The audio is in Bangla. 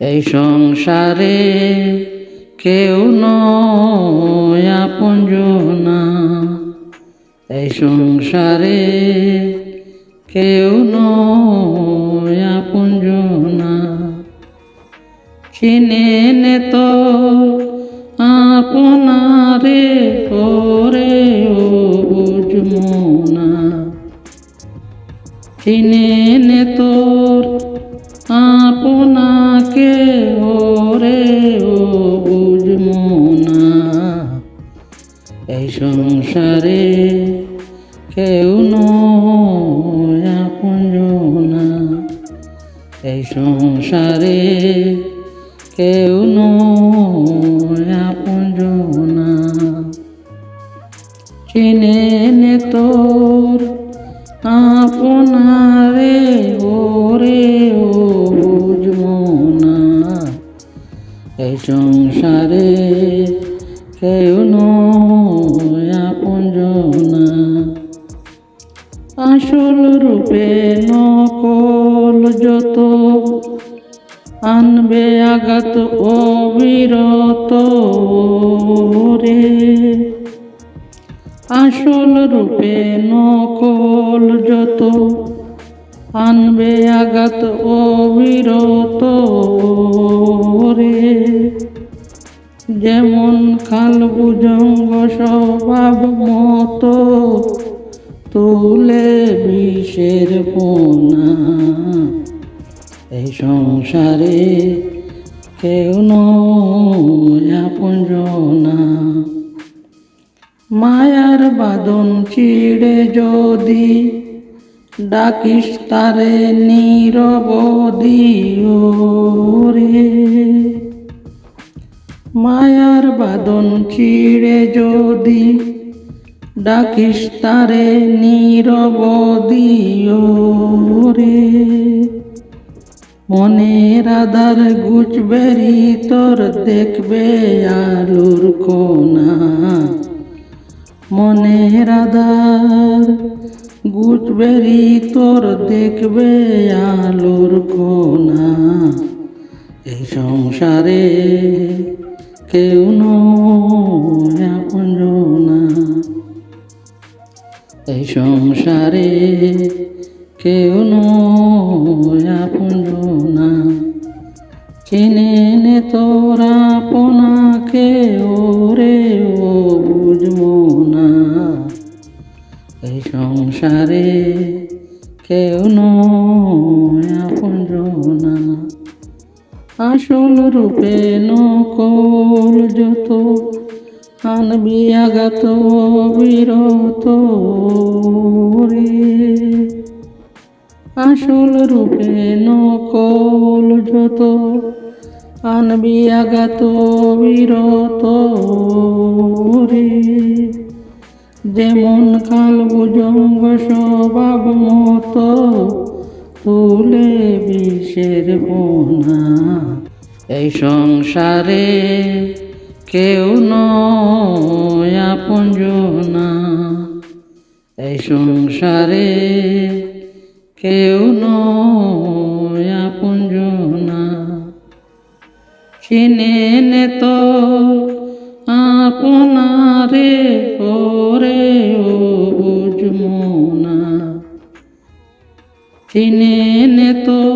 এই সংসারে কেউ আপনজনা। এই সংসারে কেউ নয় আপনজনা। চিনে নে তো আপনারে ওরে ও বুঝমোনা চিনে নে তোর সংসারে কেউ আপনজনা এই সংসারে কেউ আপনজনা চিনে নে তোর আপনারে, ওরে ও বুঝমোনা এই সংসারে কেউ নয় আপনজনা আসল রূপে নকল যত আনবে আঘাত অবিরত রে। আসল রূপে নকল যত আনবে আঘাত অবিরত রে। যেমন তুলে বিষের পোনা এই সংসারে কেউ আপনজনা মায়ার বাদন চিড়ে যদি ডাকিস তারে নীরবদি রে মায়ার বাদন চিড়ে যদি ডাকিস তারে নীরবদি রে। মনের আধার গুচবেরি তোর দেখবে আলুর কোনা মনের আধার গুচবেরি তোর দেখবে আলুর কোনা এই সংসারে কেউ নয় আপনজনা এই সংসারে কেউ আপনজনা চিনে নে তোরা আপনাকে ওরে ও বুঝব না। এই সংসারে কেউ আপনজনা আসল রূপে নকল যত, আনবি আঘাত বিরত আসল রূপে নকল যত, আনবি আঘাত বিরত রে। যেমন কাল বুজঙ্গ স্বভাব মতো, তুলে বিষের বোনা। এই সংসারে কেউ নয় আপনজনা এই সংসারে কেউ আপনজনা। চিনে নে তো আপনারে ওরে ও বুঝমোনা চিনে নে তো